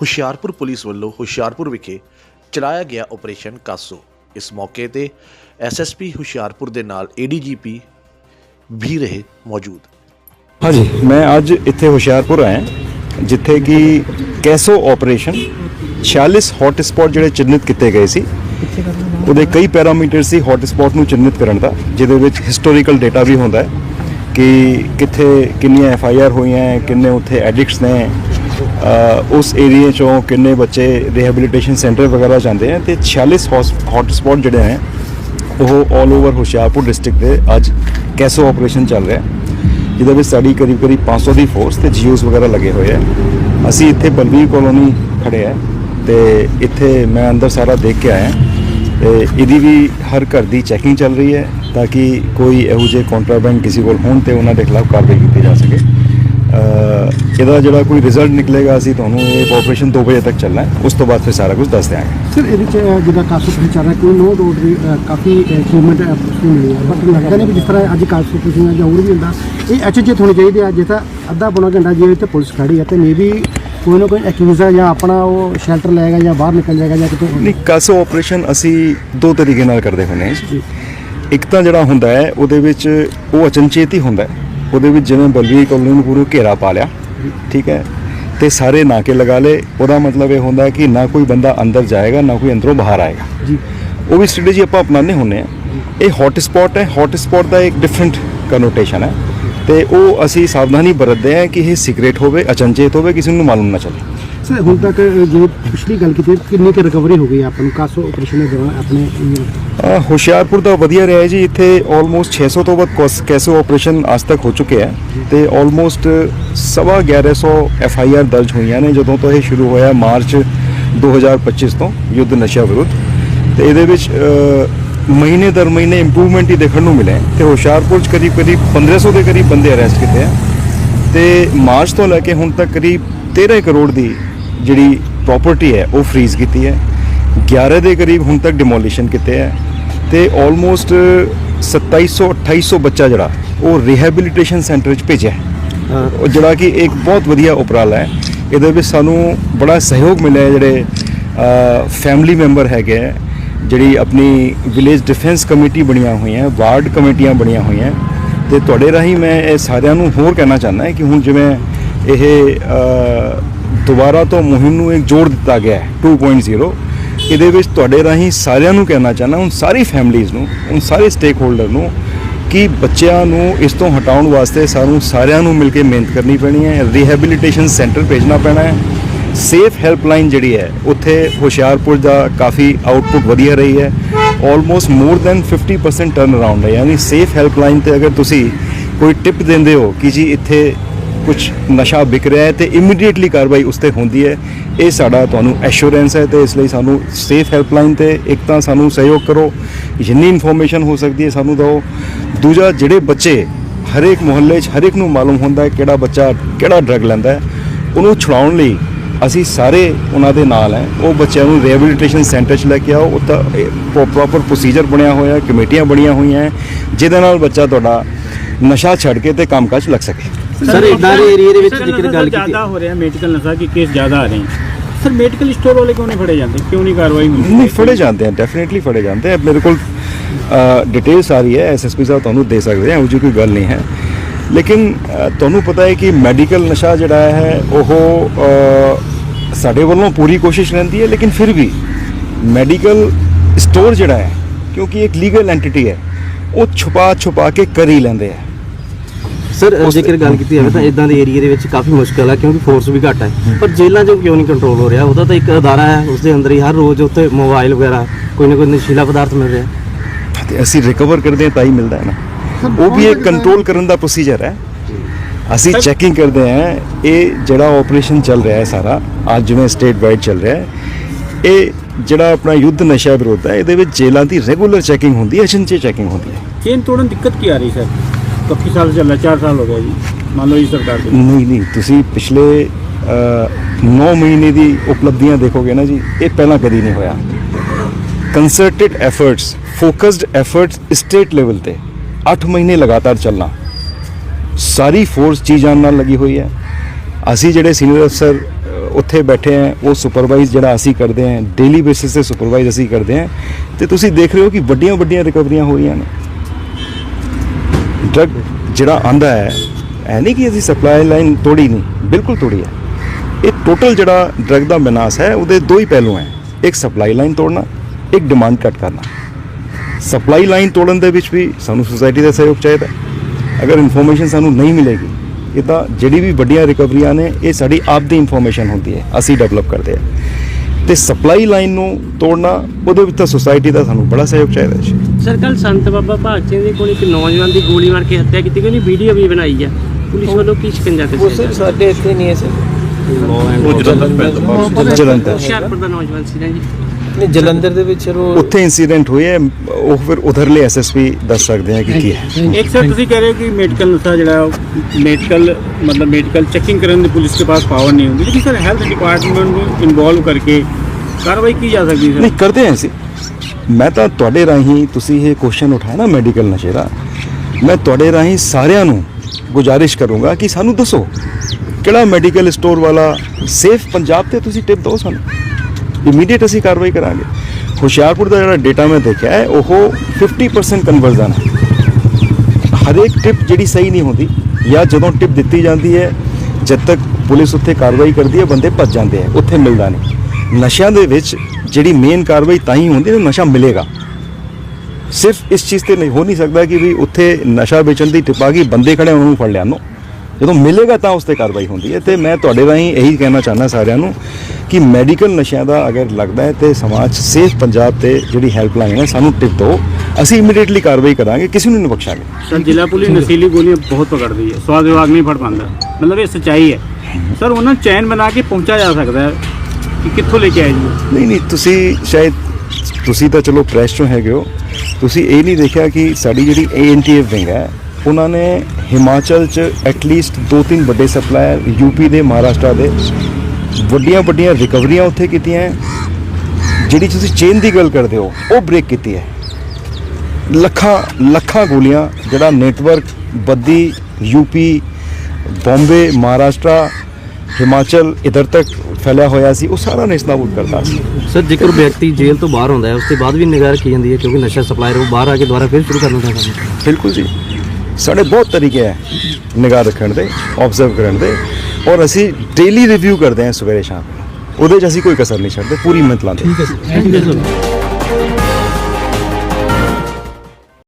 Hoshiarpur police ਵੱਲੋਂ ਹੁਸ਼ਿਆਰਪੁਰ ਵਿਖੇ ਚਲਾਇਆ ਗਿਆ ਆਪਰੇਸ਼ਨ ਕਾਸੋ। ਇਸ ਮੌਕੇ ਤੇ ਐਸਐਸਪੀ ਹੁਸ਼ਿਆਰਪੁਰ ਦੇ ਨਾਲ ਏਡੀਜੀਪੀ ਵੀ ਰਹੇ ਮੌਜੂਦ। ਹਾਂਜੀ ਮੈਂ ਅੱਜ ਇੱਥੇ ਹੁਸ਼ਿਆਰਪੁਰ ਆਇਆ ਜਿੱਥੇ ਕਿ ਕੈਸੋ ਆਪਰੇਸ਼ਨ 46 ਹੌਟ ਸਪੌਟ ਜਿਹੜੇ ਚਿੰਨ੍ਹਿਤ ਕੀਤੇ ਗਏ ਸੀ। ਉਹਦੇ ਕਈ ਪੈਰਾਮੀਟਰ ਸੀ ਹੌਟ ਸਪੌਟ ਨੂੰ ਚਿੰਨ੍ਹਿਤ ਕਰਨ ਦਾ ਜਿਹਦੇ ਵਿੱਚ ਹਿਸਟੋਰੀਕਲ ਡਾਟਾ ਵੀ ਹੁੰਦਾ ਹੈ ਕਿ ਕਿੱਥੇ ਕਿੰਨੀਆਂ ਐਫ ਆਈ ਆਰ ਹੋਈਆਂ ਹੈ, ਕਿੰਨੇ ਉੱਥੇ ਐਡਿਕਟਸ ਨੇ ਉਸ ਏਰੀਏ ਚੋਂ ਕਿੰਨੇ ਬੱਚੇ ਰਿਹੈਬਿਲਿਟੇਸ਼ਨ ਸੈਂਟਰ ਵਗੈਰਾ ਜਾਂਦੇ ਆ ਤੇ 46 ਹੌਟ ਸਪੌਟ ਜਿਹੜੇ ਹੈ ਉਹ 올 ਓਵਰ ਹੁਸ਼ਿਆਰਪੁਰ ਡਿਸਟ੍ਰਿਕਟ ਦੇ ਅੱਜ ਕੈਸੋ ਆਪਰੇਸ਼ਨ ਚੱਲ ਰਿਹਾ। ਜਿਹਦੇ ਵਿੱਚ ਸਾਡੀ ਕਰੀਬ ਕਰੀਬ 500 ਦੀ ਫੋਰਸ ਤੇ ਜੀਓਸ ਵਗੈਰਾ ਲੱਗੇ ਹੋਏ ਆ। ਅਸੀਂ ਇੱਥੇ ਬਲਵੀਰ ਕਲੋਨੀ ਖੜੇ ਆ ਤੇ ਇੱਥੇ ਮੈਂ ਅੰਦਰ ਸਾਰਾ ਦੇਖ ਕੇ ਆਇਆ। ਤੇ ਇਹਦੀ ਵੀ ਹਰ ਘਰ ਦੀ ਚੈਕਿੰਗ ਚੱਲ ਰਹੀ ਹੈ ਤਾਂ ਕਿ ਕੋਈ ਇਹੋ ਜਿਹੇ ਕੰਟਰਾਬੈਂਡ ਕਿਸੇ ਕੋਲ ਹੋਣ ਤੇ ਉਹਨਾਂ ਦੇ ਖਿਲਾਫ ਕਾਰਵਾਈ ਕੀਤੀ ਜਾ ਸਕੇ। ਇਹਦਾ ਜਿਹੜਾ ਕੋਈ ਰਿਜ਼ਲਟ ਨਿਕਲੇਗਾ ਅਸੀਂ ਤੁਹਾਨੂੰ ਇਹ ਆਪਰੇਸ਼ਨ 2 ਵਜੇ ਤੱਕ ਚੱਲਣਾ ਹੈ। ਉਸ ਤੋਂ ਬਾਅਦ ਫਿਰ ਸਾਰਾ ਕੁਝ ਦੱਸ ਦਿਆਂਗੇ। ਸਰ ਇਹਦੇ ਚ ਅਹ, ਜਿੱਦਾਂ ਕਾਸੂ ਚੱਲ ਰਿਹਾ ਕੋਈ ਨੋ ਡੋਟ ਦੀ ਅਹ, ਕਾਫੀ ਅਚੀਵਮੈਂਟ ਮਿਲੀ ਹੈ ਬਟ ਲੱਗਦਾ ਨਹੀਂ ਵੀ ਜਿਸ ਤਰ੍ਹਾਂ ਅੱਜ ਕਾਸੂ ਨਾਲ ਜਾਂ ਹੋਰ ਵੀ ਹੁੰਦਾ ਇਹ ਐਚਜੀਤ ਹੋਣੀ ਚਾਹੀਦੀ ਹੈ ਜਿੱਥੇ ਅੱਧਾ ਪੌਣਾ ਘੰਟਾ ਜੇ ਇੱਥੇ ਪੁਲਿਸ ਖੜੀ ਹੈ ਤੇ ਮੇਬੀ ਕੋਈ ਨਾ ਕੋਈ ਐਕਿਊਜ਼ਾ ਜਾਂ ਆਪਣਾ ਉਹ ਸ਼ੈਲਟਰ ਲਏਗਾ ਜਾਂ ਬਾਹਰ ਨਿਕਲ ਜਾਏਗਾ ਜਾਂ ਕਿਤੋਂ ਨਹੀਂ ਕਾਸੋ ਆਪਰੇਸ਼ਨ ਅਸੀਂ ਦੋ ਤਰੀਕੇ ਨਾਲ ਕਰਦੇ ਹੁੰਦੇ ਹਾਂ ਇੱਕ ਤਾਂ ਜਿਹੜਾ ਹੁੰਦਾ ਹੈ ਉਹਦੇ ਵਿੱਚ ਉਹ ਅਚਨਚੇਤ ਹੀ ਹੁੰਦਾ ਹੈ। ਉਹਦੇ ਵਿੱਚ ਜਿਵੇਂ ਬਲਵੀਰ ਕਲੋਨੀ ਨੂੰ ਪੂਰਾ ਘੇਰਾ ਪਾ ਲਿਆ ਠੀਕ ਹੈ? ਤੇ ਸਾਰੇ ਨਾਕੇ ਲਗਾ ਲਏ। ਉਹਦਾ ਮਤਲਬ ਇਹ ਹੁੰਦਾ ਕਿ ਨਾ ਕੋਈ ਬੰਦਾ ਅੰਦਰ ਜਾਏਗਾ ਨਾ ਕੋਈ ਅੰਦਰੋਂ ਬਾਹਰ ਆਏਗਾ। ਜੀ। ਉਹ ਵੀ ਸਟ੍ਰੈਟਜੀ ਆਪਾਂ ਅਪਣਾਉਂਦੇ ਹੁੰਦੇ ਆ ਇਹ ਹੌਟ ਸਪੌਟ ਹੈ। ਹੌਟ ਸਪੌਟ ਦਾ ਇੱਕ ਡਿਫਰੈਂਟ ਕਨੋਟੇਸ਼ਨ ਹੈ। ਤੇ ਉਹ ਅਸੀਂ ਸਾਵਧਾਨੀ ਬਰਤਦੇ ਹਾਂ ਕਿ ਇਹ ਸੀਕ੍ਰੀਟ ਹੋਵੇ ਅਚਨਚੇਤ ਹੋਵੇ ਕਿਸੇ ਨੂੰ ਮਾਲੂਮ ਨਾ ਚੱਲੇ। ਸਰ ਹੁਣ ਤੱਕ ਜਿਵੇਂ ਪਿਛਲੀ ਗੱਲ ਕੀਤੀ ਕਿੰਨੀ ਕੁ ਰਿਕਵਰੀ ਹੋ ਗਈ ਆਪਾਂ ਨੂੰ? ਕਾਸੂ ਆਪਰੇਸ਼ਨ ਦੇ ਦੌਰਾਨ ਆਪਣੇ ਹੁਸ਼ਿਆਰਪੁਰ ਦਾ ਵਧੀਆ ਰਿਹਾ ਜੀ ਇੱਥੇ ਆਲਮੋਸਟ 600 ਤੋਂ ਵੱਧ ਕੋਸ- ਆਪਰੇਸ਼ਨ ਅੱਜ ਤੱਕ ਹੋ ਚੁੱਕੇ ਹੈ ਤੇ ਆਲਮੋਸਟ ਸਵਾ 1100 ਐਫ ਆਈ ਆਰ ਦਰਜ ਹੋਈਆਂ ਨੇ ਜਦੋਂ ਤੋਂ ਇਹ ਸ਼ੁਰੂ ਹੋਇਆ ਮਾਰਚ 2025 ਤੋਂ ਯੁੱਧ ਨਸ਼ਾ ਵਿਰੁੱਧ। ਤੇ ਇਹਦੇ ਵਿੱਚ ਮਹੀਨੇ ਦਰ ਮਹੀਨੇ ਇੰਪਰੂਵਮੈਂਟ ਹੀ ਦੇਖਣ ਨੂੰ ਮਿਲਿਆ ਤੇ ਹੁਸ਼ਿਆਰਪੁਰ ਚ ਕਰੀਬ ਕਰੀਬ 1500 ਦੇ ਕਰੀਬ ਬੰਦੇ ਅਰੈਸਟ ਕੀਤੇ ਆ। ਤੇ ਮਾਰਚ ਤੋਂ ਲੈ ਕੇ ਹੁਣ ਤੱਕ ਕਰੀਬ 13 ਕਰੋੜ ਦੀ ਜਿਹੜੀ ਪ੍ਰਾਪਰਟੀ ਹੈ ਉਹ ਫ੍ਰੀਜ਼ ਕੀਤੀ ਹੈ। 11 ਦੇ ਕਰੀਬ ਹੁਣ ਤੱਕ ਡਿਮੋਲੀਸ਼ਨ ਕੀਤੇ ਹੈ ਤੇ ਆਲਮੋਸਟ 2700 2800 ਬੱਚਾ ਜਿਹੜਾ ਉਹ ਰਿਹੈਬਿਲਿਟੇਸ਼ਨ ਸੈਂਟਰ ਵਿੱਚ ਭੇਜਿਆ ਹੈ। ਉਹ ਜਿਹੜਾ ਕਿ ਇੱਕ ਬਹੁਤ ਵਧੀਆ ਉਪਰਾਲਾ ਹੈ। ਇਹਦੇ ਵਿੱਚ ਸਾਨੂੰ ਬੜਾ ਸਹਿਯੋਗ ਮਿਲਿਆ ਜਿਹੜੇ ਫੈਮਿਲੀ ਮੈਂਬਰ ਹੈਗੇ ਜਿਹੜੀ ਆਪਣੀ ਵਿਲੇਜ ਡਿਫੈਂਸ ਕਮੇਟੀ ਬਣੀਆਂ ਹੋਈਆਂ ਵਾਰਡ ਕਮੇਟੀਆਂ ਬਣੀਆਂ ਹੋਈਆਂ ਤੇ ਤੁਹਾਡੇ ਰਾਹੀਂ ਮੈਂ ਇਹ ਸਾਰਿਆਂ ਨੂੰ ਹੋਰ ਕਹਿਣਾ ਚਾਹੁੰਦਾ ਹਾਂ ਕਿ ਹੁਣ ਜਿਵੇਂ ਇਹ ਦੁਬਾਰਾ ਤੋਂ ਮੁਹਿੰਮ ਨੂੰ ਇੱਕ ਜੋੜ ਦਿੱਤਾ ਗਿਆ ਹੈ 2.0 ਇਹਦੇ ਵਿੱਚ ਤੁਹਾਡੇ ਰਾਹੀਂ ਸਾਰਿਆਂ ਨੂੰ ਕਹਿਣਾ ਚਾਹੁੰਦਾ, ਹੁਣ ਸਾਰੀ ਫੈਮਲੀਆਂ ਨੂੰ, ਹੁਣ ਸਾਰੇ ਸਟੇਕ ਹੋਲਡਰ ਨੂੰ ਕਿ ਬੱਚਿਆਂ ਨੂੰ ਇਸ ਤੋਂ ਹਟਾਉਣ ਵਾਸਤੇ ਸਾਨੂੰ ਸਾਰਿਆਂ ਨੂੰ ਮਿਲ ਕੇ ਮਿਹਨਤ ਕਰਨੀ ਪੈਣੀ ਹੈ ਰੀਹੈਬਿਲਿਟੇਸ਼ਨ ਸੈਂਟਰ ਭੇਜਣਾ ਪੈਣਾ ਹੈ। ਸੇਫ ਹੈਲਪਲਾਈਨ ਜਿਹੜੀ ਹੈ, ਉੱਥੇ ਹੁਸ਼ਿਆਰਪੁਰ ਦਾ ਕਾਫੀ ਆਊਟਪੁੱਟ ਵਧੀਆ ਰਹੀ ਹੈ। Almost more than 50% turn around ਹੈ, ਯਾਨੀ ਸੇਫ ਹੈਲਪਲਾਈਨ ਤੇ ਅਗਰ ਤੁਸੀਂ ਕੋਈ ਟਿਪ ਦਿੰਦੇ ਹੋ ਕਿ ਜੀ ਇੱਥੇ ਕੁਝ ਨਸ਼ਾ ਵਿਕ ਰਿਹਾ ਹੈ ਤੇ ਇਮੀਡੀਏਟਲੀ ਕਾਰਵਾਈ ਉਸ ਤੇ ਹੁੰਦੀ ਹੈ। ਇਹ ਸਾਡਾ ਤੁਹਾਨੂੰ ਐਸ਼ੋਰੈਂਸ ਹੈ ਤੇ ਇਸ ਲਈ ਸਾਨੂੰ ਸੇਫ ਹੈਲਪਲਾਈਨ ਤੇ ਇੱਕ ਤਾਂ ਸਾਨੂੰ ਸਹਿਯੋਗ ਕਰੋ। ਜਿੰਨੀ ਇਨਫੋਰਮੇਸ਼ਨ ਹੋ ਸਕਦੀ ਹੈ ਸਾਨੂੰ ਦਿਓ। ਦੂਜਾ, ਜਿਹੜੇ ਬੱਚੇ ਹਰੇਕ ਮੁਹੱਲੇ 'ਚ ਹਰੇਕ ਨੂੰ ਮਾਲੂਮ ਹੁੰਦਾ ਹੈ ਕਿਹੜਾ ਬੱਚਾ ਕਿਹੜਾ ਡਰਗ ਲੈਂਦਾ ਹੈ, ਉਹਨੂੰ ਛੁਡਾਉਣ ਲਈ ਅਸੀਂ ਸਾਰੇ ਉਹਨਾਂ ਦੇ ਨਾਲ ਹੈ। ਉਹ ਬੱਚਿਆਂ ਨੂੰ ਰਿਹੈਬਿਲਿਟੇਸ਼ਨ ਸੈਂਟਰ 'ਚ ਲੈ ਕੇ ਆਓ। ਉਹ ਤਾਂ ਪ੍ਰੋਪਰ ਪ੍ਰੋਸੀਜਰ ਬਣਿਆ ਹੋਇਆ ਕਮੇਟੀਆਂ ਬਣੀਆਂ ਹੋਈਆਂ ਹੈ, ਜਿਹਦੇ ਨਾਲ ਬੱਚਾ ਤੁਹਾਡਾ ਨਸ਼ਾ ਛੱਡ ਕੇ ਤੇ ਕੰਮਕਾਜ ਲੱਗ ਸਕੇ। ਸਰ ਇਦਾਂ ਦੇ ਏਰੀਆ ਦੇ ਵਿੱਚ ਸਰ, ਜ਼ਿਕਰ ਗੱਲ ਕੀਤੀ ਜ਼ਿਆਦਾ ਹੋ ਰਿਹਾ ਮੈਡੀਕਲ ਨਸ਼ਾ ਕਿ ਕੇਸ ਜ਼ਿਆਦਾ ਆ ਰਹੇ ਹਨ ਸਰ ਮੈਡੀਕਲ ਸਟੋਰ ਵਾਲੇ ਕਿਉਂ ਨਹੀਂ ਫੜੇ ਜਾਂਦੇ? ਕਿਉਂ ਨਹੀਂ ਕਾਰਵਾਈ ਹੁੰਦੀ? ਨਹੀਂ ਫੜੇ ਜਾਂਦੇ ਆ ਡੈਫੀਨਿਟਲੀ ਫੜੇ ਜਾਂਦੇ ਆ। ਮੇਰੇ ਕੋਲ ਡਿਟੇਲਸ ਆ ਰਹੀ ਹੈ ਐਸਐਸਪੀ ਸਾਹਿਬ ਤੁਹਾਨੂੰ ਦੇ ਸਕਦੇ ਆ ਉਹ ਜੀ ਕੋਈ ਗੱਲ ਨਹੀਂ ਹੈ। ਲੇਕਿਨ ਤੁਹਾਨੂੰ ਪਤਾ ਹੈ ਕਿ ਮੈਡੀਕਲ ਨਸ਼ਾ ਜਿਹੜਾ ਹੈ ਉਹ ਸਾਡੇ ਵੱਲੋਂ ਪੂਰੀ ਕੋਸ਼ਿਸ਼ ਰਹਿੰਦੀ ਹੈ ਲੇਕਿਨ ਫਿਰ ਵੀ ਮੈਡੀਕਲ ਸਟੋਰ ਜਿਹੜਾ ਹੈ ਕਿਉਂਕਿ ਇੱਕ ਲੀਗਲ ਐਂਟੀਟੀ ਹੈ ਉਹ ਛੁਪਾ ਛੁਪਾ ਕੇ ਕਰ ਹੀ ਲੈਂਦੇ ਆ। ਸਰ ਜੇਕਰ ਗੱਲ ਕੀਤੀ ਜਾਵੇ ਤਾਂ ਇਦਾਂ ਦੇ ਏਰੀਆ ਦੇ ਵਿੱਚ ਕਾਫੀ ਮੁਸ਼ਕਲ ਹੈ ਕਿਉਂਕਿ ਫੋਰਸ ਵੀ ਘੱਟ ਹੈ ਪਰ ਜੇਲ੍ਹਾਂ 'ਚ ਕਿਉਂ ਨਹੀਂ ਕੰਟਰੋਲ ਹੋ ਰਿਹਾ? ਉਹਦਾ ਤਾਂ ਇੱਕ ਅਦਾਰਾ ਹੈ ਉਸ ਦੇ ਅੰਦਰ ਹੀ ਹਰ ਰੋਜ਼ ਉੱਥੇ ਮੋਬਾਈਲ ਵਗੈਰਾ ਕੋਈ ਨਾ ਕੋਈ ਨਸ਼ੀਲਾ ਪਦਾਰਥ ਮਿਲ ਰਿਹਾ। ਤੇ ਅਸੀਂ ਰਿਕਵਰ ਕਰਦੇ ਹਾਂ ਤਾਂ ਹੀ ਮਿਲਦਾ ਹੈ ਨਾ। ਉਹ ਵੀ ਇੱਕ ਕੰਟਰੋਲ ਕਰਨ ਦਾ ਪ੍ਰੋਸੀਜਰ ਹੈ। ਅਸੀਂ ਚੈਕਿੰਗ ਕਰਦੇ ਹਾਂ ਇਹ ਜਿਹੜਾ ਆਪਰੇਸ਼ਨ ਚੱਲ ਰਿਹਾ ਹੈ ਸਾਰਾ ਅੱਜ ਜਿਵੇਂ ਸਟੇਟ ਵਾਈਡ ਚੱਲ ਰਿਹਾ ਹੈ ਇਹ ਜਿਹੜਾ ਆਪਣਾ ਯੁੱਧ ਨਸ਼ਾ ਵਿਰੋਧ ਹੈ ਇਹਦੇ ਵਿੱਚ ਜੇਲ੍ਹਾਂ ਦੀ ਰੈਗੂਲਰ ਚੈਕਿੰਗ ਹੁੰਦੀ ਹੈ ਅਚਨਚੇ ਚੈਕਿੰਗ ਹੁੰਦੀ ਹੈ। ਚੇਨ ਤੋੜਨ ਦਿੱਕਤ ਕੀ ਆ ਰਹੀ ਸਰ? ਕਾਫੀ ਸਾਲ ਚੱਲ ਰਿਹਾ 4 ਸਾਲ ਹੋ ਗਿਆ ਜੀ। ਮੰਨ ਲਓ ਜੀ ਸਰਕਾਰ ਦੇ। ਨਹੀਂ ਨਹੀਂ, ਤੁਸੀਂ ਪਿਛਲੇ 9 ਮਹੀਨੇ ਦੀ ਉਪਲਬਧੀਆਂ ਦੇਖੋਗੇ ਨਾ ਜੀ, ਇਹ ਪਹਿਲਾਂ ਕਦੀ ਨਹੀਂ ਹੋਇਆ। Concerted efforts focused efforts state level ਤੇ। 8 ਮਹੀਨੇ ਲਗਾਤਾਰ ਚੱਲਣਾ। ਸਾਰੀ ਫੋਰਸ ਜੀ ਜਾਨ ਨਾਲ ਲੱਗੀ ਹੋਈ ਹੈ। ਅਸੀਂ ਜਿਹੜੇ ਸੀਨੀਅਰ ਅਫਸਰ ਉੱਥੇ ਬੈਠੇ ਆ ਉਹ ਸੁਪਰਵਾਈਜ਼ ਜਿਹੜਾ ਅਸੀਂ ਕਰਦੇ ਆ ਡੇਲੀ ਬੇਸਿਸ ਤੇ ਸੁਪਰਵਾਈਜ਼ ਅਸੀਂ ਕਰਦੇ ਆ ਤੇ ਤੁਸੀਂ ਦੇਖ ਰਹੇ ਹੋ ਕਿ ਵੱਡੀਆਂ ਵੱਡੀਆਂ ਰਿਕਵਰੀਆਂ ਹੋ ਰਹੀਆਂ ਨੇ। ਡਰਗ ਜਿਹੜਾ ਆਂਦਾ ਹੈ ਐ ਨਹੀਂ ਕਿ ਅਸੀਂ ਸਪਲਾਈ ਲਾਈਨ ਤੋੜੀ ਨਹੀਂ, ਬਿਲਕੁਲ ਤੋੜੀ ਹੈ। ਇਹ ਟੋਟਲ ਜਿਹੜਾ ਡਰਗ ਦਾ ਵਿਨਾਸ਼ ਹੈ, ਉਹਦੇ ਦੋ ਹੀ ਪਹਿਲੂ ਹੈ। ਇੱਕ ਸਪਲਾਈ ਲਾਈਨ ਤੋੜਨਾ, ਇੱਕ ਡਿਮਾਂਡ ਕੱਟ ਕਰਨਾ। ਸਪਲਾਈ ਲਾਈਨ ਤੋੜਨ ਦੇ ਵਿੱਚ ਵੀ ਸਾਨੂੰ ਸੋਸਾਇਟੀ ਦਾ ਸਹਿਯੋਗ ਚਾਹੀਦਾ ਅਗਰ ਇਨਫੋਰਮੇਸ਼ਨ ਸਾਨੂੰ ਨਹੀਂ ਮਿਲੇਗੀ ਇਹ ਤਾਂ ਜਿਹੜੀ ਵੀ ਵੱਡੀਆਂ ਰਿਕਵਰੀਆਂ ਨੇ, ਇਹ ਸਾਡੀ ਆਪ ਦੀ ਇਨਫੋਰਮੇਸ਼ਨ ਹੁੰਦੀ ਹੈ, ਅਸੀਂ ਡਿਵੈਲਪ ਕਰਦੇ ਆ ਤੇ ਸਪਲਾਈ ਲਾਈਨ ਨੂੰ ਤੋੜਨਾ, ਉਹਦੇ ਵਿੱਚ ਤਾਂ ਸੋਸਾਇਟੀ ਦਾ ਸਾਨੂੰ ਬੜਾ ਸਹਿਯੋਗ ਚਾਹੀਦਾ ਹੈ। ਸਰ ਕੱਲ ਸੰਤ ਬਾਬਾ ਭਾਗ ਸਿੰਘ ਦੇ ਕੋਲ ਇੱਕ ਨੌਜਵਾਨ ਦੀ ਗੋਲੀ ਮਾਰ ਕੇ ਹੱਤਿਆ ਕੀਤੀ ਗਈ ਉਹਦੀ ਵੀਡੀਓ ਵੀ ਬਣਾਈ ਆ। ਪੁਲਿਸ ਵੱਲੋਂ ਕੀ ਸ਼ਿਕੰਜਾ ਉਹ ਤੇ ਸਰ ਸਾਡੇ ਇੱਥੇ ਨਹੀਂ ਹੈ ਸਰ। ਉਹ ਜਲੰਧਰ ਪੈਂਦਾ ਜਲੰਧਰ। ਹੁਸ਼ਿਆਰਪੁਰ ਦਾ ਨੌਜਵਾਨ ਸੀ ਨਾ ਜੀ। ਨਹੀਂ ਜਲੰਧਰ ਦੇ ਵਿੱਚ ਉਹ ਉੱਥੇ ਇਨਸੀਡੈਂਟ ਹੋਏ ਹੈ। ਉਹ ਫਿਰ ਉਧਰਲੇ ਐਸਐਸਪੀ ਦੱਸ ਸਕਦੇ ਆ ਕਿ ਕੀ ਹੈ। ਇੱਕ ਸਰ ਤੁਸੀਂ ਕਹਿ ਰਹੇ ਹੋ ਕਿ ਮੈਡੀਕਲ ਨਸ਼ਾ ਜਿਹੜਾ ਮੈਡੀਕਲ ਮਤਲਬ ਮੈਡੀਕਲ ਚੈਕਿੰਗ ਕਰਨ ਦੀ ਪੁਲਿਸ ਕੇ ਪਾਸ ਪਾਵਰ ਨਹੀਂ ਹੁੰਦੀ। ਲੇਕਿਨ ਸਰ ਹੈਲਥ ਡਿਪਾਰਟਮੈਂਟ ਨੂੰ ਇਨਵੋਲਵ ਕਰਕੇ ਕਾਰਵਾਈ ਕੀ ਜਾ ਸਕਦੀ ਨਹੀਂ ਸਰ? ਕਰਦੇ ਹਾਂ ਅਸੀਂ। ਮੈਂ ਤਾਂ ਤੁਹਾਡੇ ਰਾਹੀਂ ਤੁਸੀਂ ਇਹ ਕੁਐਸਚਨ ਉਠਾਇਆ ਨਾ ਮੈਡੀਕਲ ਨਸ਼ੇ ਦਾ ਮੈਂ ਤੁਹਾਡੇ ਰਾਹੀਂ ਸਾਰਿਆਂ ਨੂੰ ਗੁਜ਼ਾਰਿਸ਼ ਕਰੂੰਗਾ ਕਿ ਸਾਨੂੰ ਦੱਸੋ, ਕਿਹੜਾ ਮੈਡੀਕਲ ਸਟੋਰ ਵਾਲਾ ਸੇਫ ਪੰਜਾਬ ਤੇ ਤੁਸੀਂ ਟਿਪ ਦਿਓ ਸਾਨੂੰ। ਇਮੀਡੀਏਟ ਅਸੀਂ ਕਾਰਵਾਈ ਕਰਾਂਗੇ। ਹੁਸ਼ਿਆਰਪੁਰ ਦਾ ਜਿਹੜਾ ਡੇਟਾ ਮੈਂ ਦੇਖਿਆ ਹੈ, ਉਹ 50% ਕਨਵਰਜ਼ਨ ਹੈ। ਹਰੇਕ ਟਿਪ ਜਿਹੜੀ ਸਹੀ ਨਹੀਂ ਹੁੰਦੀ, ਜਾਂ ਜਦੋਂ ਟਿਪ ਦਿੱਤੀ ਜਾਂਦੀ ਹੈ, ਜਦ ਤੱਕ ਪੁਲਿਸ ਉੱਥੇ ਕਾਰਵਾਈ ਕਰਦੀ ਹੈ, ਬੰਦੇ ਭੱਜ ਜਾਂਦੇ ਆ ਉੱਥੇ ਮਿਲਦਾ ਨਹੀਂ। ਨਸ਼ਿਆਂ ਦੇ ਵਿੱਚ ਜਿਹੜੀ ਮੇਨ ਕਾਰਵਾਈ ਤਾਂ ਹੀ ਹੁੰਦੀ ਹੈ, ਨਸ਼ਾ ਮਿਲੇਗਾ। ਸਿਰਫ ਇਸ ਚੀਜ਼ ਤੇ ਨਹੀਂ, ਹੋ ਨਹੀਂ ਸਕਦਾ ਕਿ ਵੀ ਉੱਥੇ ਨਸ਼ਾ ਵੇਚਣ ਦੀ ਟਿਪ ਆ ਬੰਦੇ ਖੜੇ ਉਹਨਾਂ ਨੂੰ ਫੜ ਲਿਆ। ਨੋ ਜਦੋਂ ਮਿਲੇਗਾ ਤਾਂ ਉਸ ਤੇ ਕਾਰਵਾਈ ਹੁੰਦੀ ਹੈ ਤੇ ਮੈਂ ਤੁਹਾਡੇ ਰਾਹੀਂ ਇਹੀ ਕਹਿਣਾ ਚਾਹੁੰਦਾ ਸਾਰਿਆਂ ਨੂੰ ਕਿ ਮੈਡੀਕਲ ਨਸ਼ਿਆਂ ਦਾ ਅਗਰ ਲੱਗਦਾ ਹੈ ਤੇ ਸਮਾਜ ਸੇਫ ਪੰਜਾਬ ਤੇ ਜਿਹੜੀ ਹੈਲਪਲਾਈਨ ਹੈ, ਸਾਨੂੰ ਟਿਪ ਦਿਓ। ਅਸੀਂ ਇਮੀਡੀਏਟਲੀ ਕਾਰਵਾਈ ਕਰਾਂਗੇ, ਕਿਸੇ ਨੂੰ ਨਹੀਂ ਬਖਸ਼ਾਂਗੇ। ਸਰ, ਜ਼ਿਲ੍ਹਾ ਪੁਲਿਸ ਨਸ਼ੀਲੀ ਗੋਲੀਆਂ ਬਹੁਤ ਪਕੜਦੀ ਹੈ। ਸਵਾਦ ਵਿਭਾਗ ਨਹੀਂ ਫੜ ਪਾਉਂਦਾ। ਮਤਲਬ ਇਹ ਸੱਚਾਈ ਹੈ। ਸਰ, ਉਹਨਾਂ ਨੂੰ ਚੈਨ ਬਣਾ ਕੇ ਪਹੁੰਚਾ ਜਾ ਸਕਦਾ ਹੈ। ਕਿ ਕਿੱਥੋਂ ਲੈ ਕੇ ਆਏ ਜੀ? ਨਹੀਂ ਨਹੀਂ, ਤੁਸੀਂ ਸ਼ਾਇਦ, ਤੁਸੀਂ ਤਾਂ ਚਲੋ ਪ੍ਰੈਸ ਚੋਂ ਹੈਗੇ ਹੋ। ਤੁਸੀਂ ਇਹ ਨਹੀਂ ਦੇਖਿਆ ਕਿ ਸਾਡੀ ਜਿਹੜੀ ਏਐਨਟੀਐਫ ਵਿੰਗ ਹੈ, ਉਹਨਾਂ ਨੇ ਹਿਮਾਚਲ ਚ ਐਟਲੀਸਟ ਦੋ ਤਿੰਨ ਵੱਡੇ ਸਪਲਾਇਰ ਯੂਪੀ ਦੇ, ਮਹਾਰਾਸ਼ਟਰ ਦੇ ਵੱਡੀਆਂ ਵੱਡੀਆਂ ਰਿਕਵਰੀਆਂ ਉੱਥੇ ਕੀਤੀਆਂ ਹੈ। ਜਿਹੜੀ ਤੁਸੀਂ ਚੇਨ ਦੀ ਗੱਲ ਕਰਦੇ ਹੋ, ਉਹ ਬ੍ਰੇਕ ਕੀਤੀ ਹੈ। ਲੱਖਾਂ ਲੱਖਾਂ ਗੋਲੀਆਂ, ਜਿਹੜਾ ਨੈਟਵਰਕ ਬੱਦੀ ਯੂਪੀ ਬੰਬੇ, ਮਹਾਰਾਸ਼ਟਰ ਹਿਮਾਚਲ ਇਧਰ ਤੱਕ ਫੈਲਿਆ ਹੋਇਆ ਸੀ ਉਹ ਸਾਰਾ ਨੇਸਨਾਬੂਦ ਕਰਤਾ ਸੀ। ਸਰ ਜੇਕਰ ਵਿਅਕਤੀ ਜੇਲ੍ਹ ਤੋਂ ਬਾਹਰ ਆਉਂਦਾ ਹੈ ਉਸ ਤੋਂ ਬਾਅਦ ਵੀ ਨਿਗਾਹ ਰੱਖੀ ਜਾਂਦੀ ਹੈ ਕਿਉਂਕਿ ਨਸ਼ਾ ਸਪਲਾਇਰ ਉਹ ਬਾਹਰ ਆ ਕੇ ਦੁਬਾਰਾ ਫਿਰ ਸ਼ੁਰੂ ਕਰ ਲੈਂਦਾ ਕੰਮ ਬਿਲਕੁਲ ਜੀ। ਸਾਡੇ ਬਹੁਤ ਤਰੀਕੇ ਹੈ ਨਿਗਾਹ ਰੱਖਣ ਦੇ ਆਬਜ਼ਰਵ ਕਰਨ ਦੇ। ਔਰ ਅਸੀਂ ਡੇਲੀ ਰਿਵਿਊ ਕਰਦੇ ਹਾਂ ਸਵੇਰੇ ਸ਼ਾਮ ਉਹਦੇ 'ਚ ਅਸੀਂ ਕੋਈ ਕਸਰ ਨਹੀਂ ਛੱਡਦੇ ਪੂਰੀ ਮਿਹਨਤ ਲਾਉਂਦੇ ਥੈਂਕ ਯੂ ਸਰ